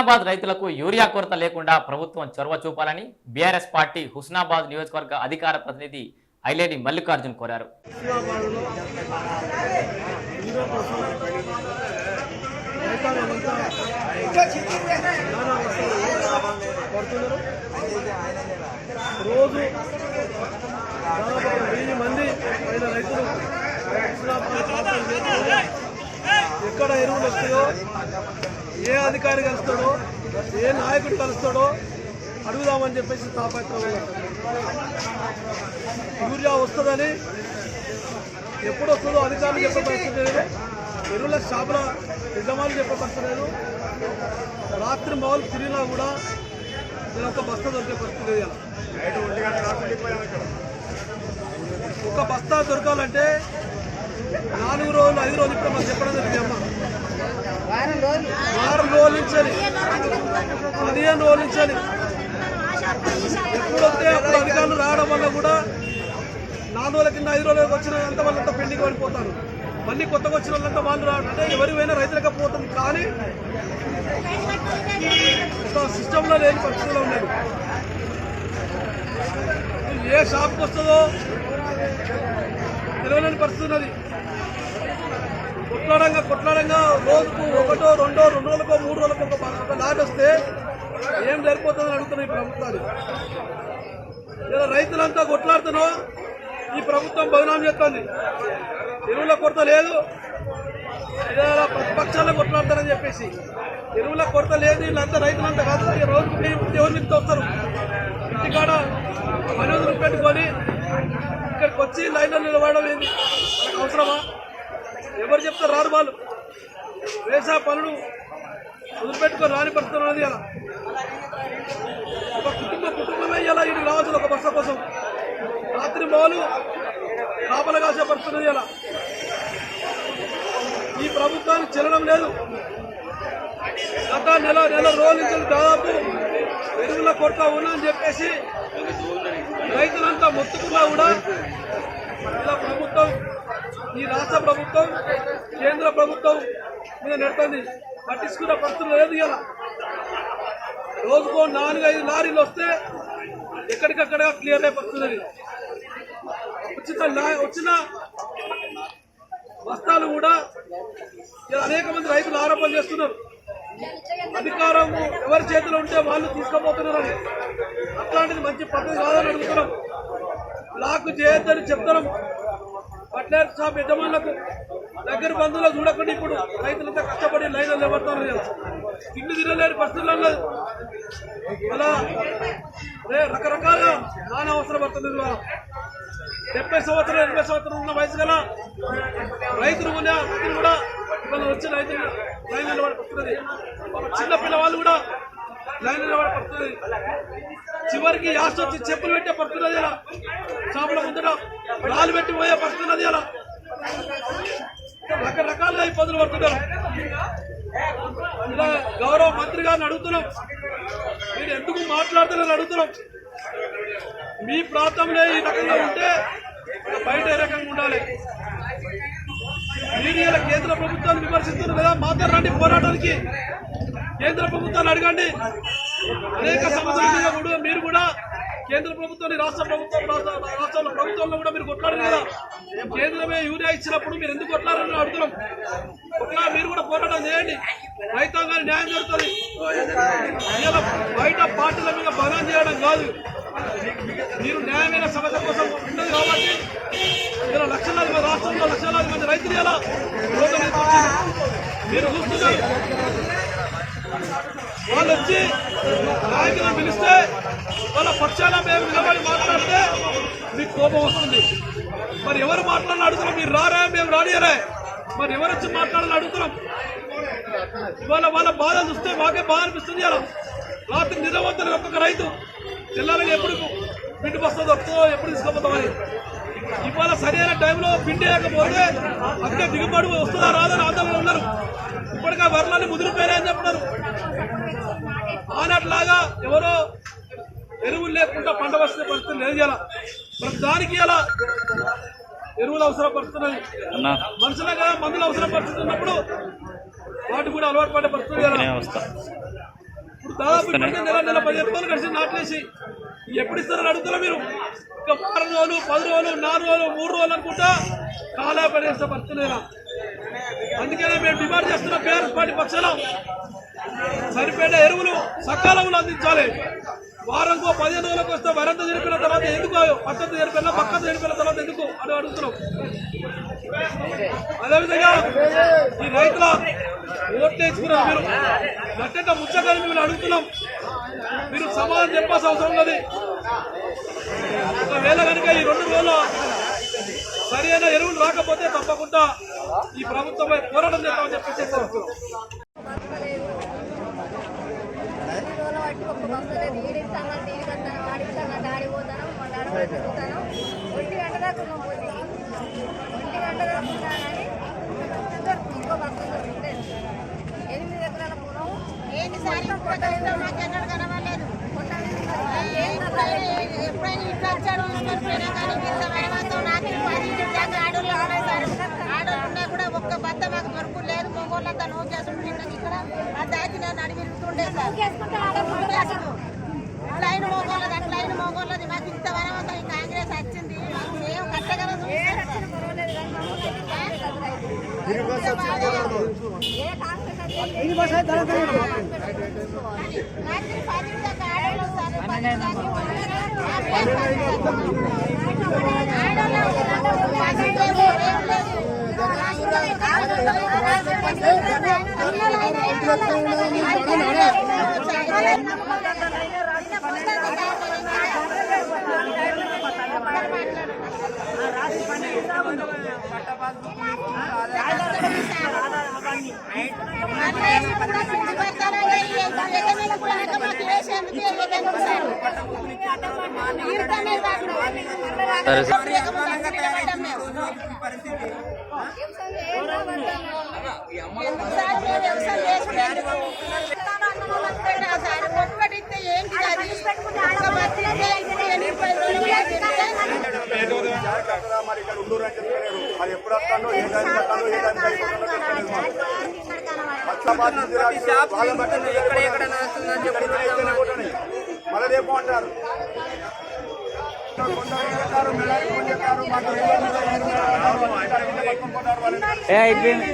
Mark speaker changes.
Speaker 1: హుస్నాబాద్ రైతులకు యూరియా కొరత లేకుండా ప్రభుత్వం చొరవ చూపాలని బీఆర్ఎస్ పార్టీ హుస్నాబాద్ నియోజకవర్గ అధికార ప్రతినిధి ఐలేని మల్లికార్జున్ కోరారు.
Speaker 2: రోజు వెయ్యి మంది పైన రైతులు ఎక్కడ ఎరువులు వస్తాయో ఏ అధికారి కలుస్తాడో ఏ నాయకుడు కలుస్తాడో అడుగుదామని చెప్పేసి తాపత్రం యూరియా వస్తుందని ఎప్పుడు వస్తుందో అధికారులు చెప్పే పరిస్థితి లేదు. ఎరువుల షాపుల యజమానులు చెప్పే పరిస్థితి లేదు. రాత్రి మొదలు తిరిగినా కూడా నేను ఒక బస్తా దొరికే పరిస్థితి లేదు ఒక బస్తా దొరకాలంటే నాలుగు రోజులు ఐదు రోజులు ఇప్పుడు మనం చెప్పడం జరిగింది అమ్మా. వారం రోజుల నుంచి పదిహేను రోజుల ఎప్పుడు వస్తే అప్పుడు అధికారులు రావడం వల్ల కూడా నాలుగు రోజుల కింద ఐదు రోజులకు వచ్చిన అంత వాళ్ళంతా పెండింగ్ పడిపోతారు మళ్ళీ కొత్తగా వచ్చిన వాళ్ళంతా వాళ్ళు రావాలంటే ఎవరిపోయినా ఎవరివైనా పోతుంది కానీ సిస్టంలో లేని పరిస్థితుల్లో ఉండేది ఏ షాప్కి వస్తుందో తెలియలేని పరిస్థితి ఉన్నది. కొట్లాడంగా కొట్లాడంగా రోజుకు ఒకటో రెండో రెండు రోజులకో మూడు రోజులకో ఒక ఒక లాట్ వస్తే ఏం జరిపోతుందని అడుగుతున్నాయి ఈ ప్రభుత్వాలు. లేదా రైతులంతా కొట్లాడుతున్నా ఈ ప్రభుత్వం బదనాం చేస్తుంది. ఎరువుల కొరత లేదు. ఇలా ప్రతిపక్షాల్లో కొట్లాడతారని చెప్పేసి. ఎరువుల కొరత లేదు వీళ్ళంతా రైతులంతా కాదు. ఈ రోజు వెయ్యి మంది వస్తారు ఇంటికాడ పని వదిలి పెట్టుకొని ఇక్కడికి వచ్చి లైన్లో నిలబడడం ఏంది? అవసరమా? ఎవరు చెప్తారు? రారు వాళ్ళు వ్యవసాయ పనులు వదిలిపెట్టుకొని రాని పరిస్థితి ఉన్నది అలా ఒక కుటుంబ కుటుంబమే ఇలా ఇటు రావచ్చు ఒక బస్సు కోసం. రాత్రి మాలు కాపల కాసే పరిస్థితి ఇలా ఈ ప్రభుత్వానికి చెల్లడం లేదు. గత నెల నెల రోజుల నుంచి దాదాపు ఎరువుల కొరత ఉందని చెప్పేసి రైతులంతా మొత్తుకున్నా కూడా ఇలా ప్రభుత్వం ఈ రాష్ట్ర ప్రభుత్వం కేంద్ర ప్రభుత్వం మీద నెడుతుంది. పట్టించుకున్న పరిస్థితులు లేదు ఇలా రోజుకో నాలుగు ఐదు లారీలు వస్తే ఎక్కడికక్కడ క్లియర్ అయిపోతుంది ఉచిత లా- వచ్చిన బస్తాలు కూడా అనేక మంది రైతులు ఆరోపణలు చేస్తున్నారు. అధికారం ఎవరి చేతిలో ఉంటే వాళ్ళు తీసుకుపోతున్నారని. అట్లాంటిది మంచి పద్ధతి కాదని అడుగుతున్నాం. బ్లాక్ చేయొద్దని చెప్తున్నాం. పట్లేరు షాప్ యజమానులకు దగ్గర బంధువులకు చూడకుండా ఇప్పుడు. రైతులంతా కష్టపడి లైన్లో నిలబడుతున్నారు కదా ఇల్లు తిరగలేని పరిస్థితులలో అలా రకరకాల నానా అవసరం పడుతుంది డెబ్బై సంవత్సరాలు ఎనభై సంవత్సరాలు ఉన్న వయసు గల రైతులు కూడా రైతులు కూడా ఇవాళ వచ్చిన రైతులు లైన్ నిలబడి పడుతుంది చిన్న పిల్లవాళ్ళు కూడా లైన్ నిలబడి పడుతుంది చివరికి యాస్ట్ వచ్చి చెప్పులు పెట్టే పరిస్థితి అది అలా షాపుల ముందర రాళ్ళు పెట్టి పోయే పడుతున్నది అలా రకరకాలుగా ఇబ్బందులు పడుతున్నారు ఇలా గౌరవ మంత్రి గారిని అడుగుతున్నాం. మీరు ఎందుకు మాట్లాడుతున్నారని అడుగుతున్నాం. మీ ప్రాంతంలో ఈ రకంగా ఉంటే బయట ఏ రకంగా ఉండాలి? మీరు కేంద్ర ప్రభుత్వాన్ని విమర్శిస్తున్నారు కదా? మాతో రండి పోరాటానికి. కేంద్ర ప్రభుత్వాన్ని అడగండి. అనేక సమస్యల కూడా మీరు కూడా కేంద్ర ప్రభుత్వాన్ని రాష్ట్ర ప్రభుత్వం రాష్ట్రంలో రాష్ట్రాల ప్రభుత్వంలో కూడా మీరు కొట్లాడారు కదా. కేంద్రమే యూరియా ఇచ్చినప్పుడు మీరు ఎందుకు కొట్లాడారని అడుగుతున్నాం. కొట్లా మీరు కూడా పోరాటం చేయండి. రైతాంగాన్ని న్యాయం జరుగుతుంది. బయట పార్టీల మీద బలం చేయడం కాదు. మీరు న్యాయమైన సమస్య కోసం ఉండదు కాబట్టి ఇలా లక్షలాది మంది రాష్ట్రంలో లక్షలాది మంది రైతులు ఎలా మీరు చూస్తున్నారు. వాళ్ళు వచ్చి నాయకులను పిలిస్తే వాళ్ళ పక్షాన మేము నిలబడి మాట్లాడితే మీకు కోపం వస్తుంది. మరి ఎవరు మాట్లాడాలని అడుగుతున్నాం? మీరు రారా? మేము రానియరే మరి ఎవరు వచ్చి మాట్లాడాలని అడుగుతున్నాం? ఇవాళ వాళ్ళ బాధ చూస్తే మాకే బాధ అనిపిస్తుంది అలా రాత్రి నిద్రపోతుంది ఒక్కొక్క రైతు. తెల్లారని ఎప్పుడు పిండి బస్తా దొరుకుతుందో ఎప్పుడు తీసుకుపోతామని ఇవాళ సరైన టైంలో పిండి లేకపోతే అక్కడ దిగుబడి వస్తుందా రాదని ఆందోళన ఉన్నారు లేదు ఇలా మరి దానికి ఇలా ఎరువులు అవసరపడుతున్నది
Speaker 1: అన్నా.
Speaker 2: మనుషులుగా మందులు అవసరపడుతున్నప్పుడు వాటి కూడా అలవాటు పడే పరిస్థితి కదా
Speaker 1: వస్తా
Speaker 2: దాదాపు నెల నెల పదిహేను రోజులు కలిసి నాట్లేసి ఎప్పుడు ఇస్తారని అడుగుతారా మీరు? ఇంకా వారం రోజులు పది రోజులు నాలుగు రోజులు మూడు రోజులు అనుకుంటా కాలా పడేస్తే బతుకునేలా అందుకనే మేము డిమాండ్ చేస్తున్న పేరెంట్స్ పార్టీ పక్షాన సరిపేట ఎరువులు సకాలంలో అందించాలి. వారంకో పదిహేను రోజులకు వస్తే వరంత జరిపిన తర్వాత ఎందుకు? పక్కన జరిపిన పక్కన జరిపిన తర్వాత ఎందుకు? అని అడుగుతున్నాం. అదేవిధంగా ఈ రైతుల ఓట్లు వేసుకున్నారు మీరు? గట్టెట్ట ముచ్చకని మేము అడుగుతున్నాం. మీరు సమాధానం చెప్పాల్సిన అవసరం ఉన్నది. ఒకవేళ కనుక ఈ రెండు రోజులు సరి అయిన ఎరువులు రాకపోతే తప్పకుండా ఈ ప్రభుత్వమై పోరాటం చేస్తామని
Speaker 3: ఎప్పుడైనా ఇట్లా వచ్చాడు చనిపోయినా కానీ ఇంత బలవంతం నాకు పది నిజంగా ఆడోళ్ళు ఉన్నాయి సార్ ఆడోళ్ళు ఉన్నా కూడా ఒక్క భర్త మాకు దొరుకు లేదు మొగోళ్ళంతా నోకేస్తుంటే ఇక్కడ. ఆ దాచి నేను అడిగిస్తుండే సార్. అట్లయిన మొగోళ్ళది మాకు ఇంత ఈ కాంగ్రెస్ వచ్చింది. మేము కట్టగలం
Speaker 4: ఏ కాంగ్రెస్ అయితే
Speaker 3: నాకు పది దాకా ఆడోళ్ళు సార్ పది
Speaker 1: సరే సార్
Speaker 3: ఒక్కటిస్తే ఏంటి అది ఒక్క బతికితే ఎన్ని రూపాయలు
Speaker 5: మరి ఇక్కడ ఉండూరు అని చెప్పలేరు మరి ఎప్పుడు వస్తాను ఏ దానికి వస్తాను ఏ దానికి అయిపోతానో తెలియదు మళ్ళీ రేపు అంటారు
Speaker 1: ఏ అయిపోయింది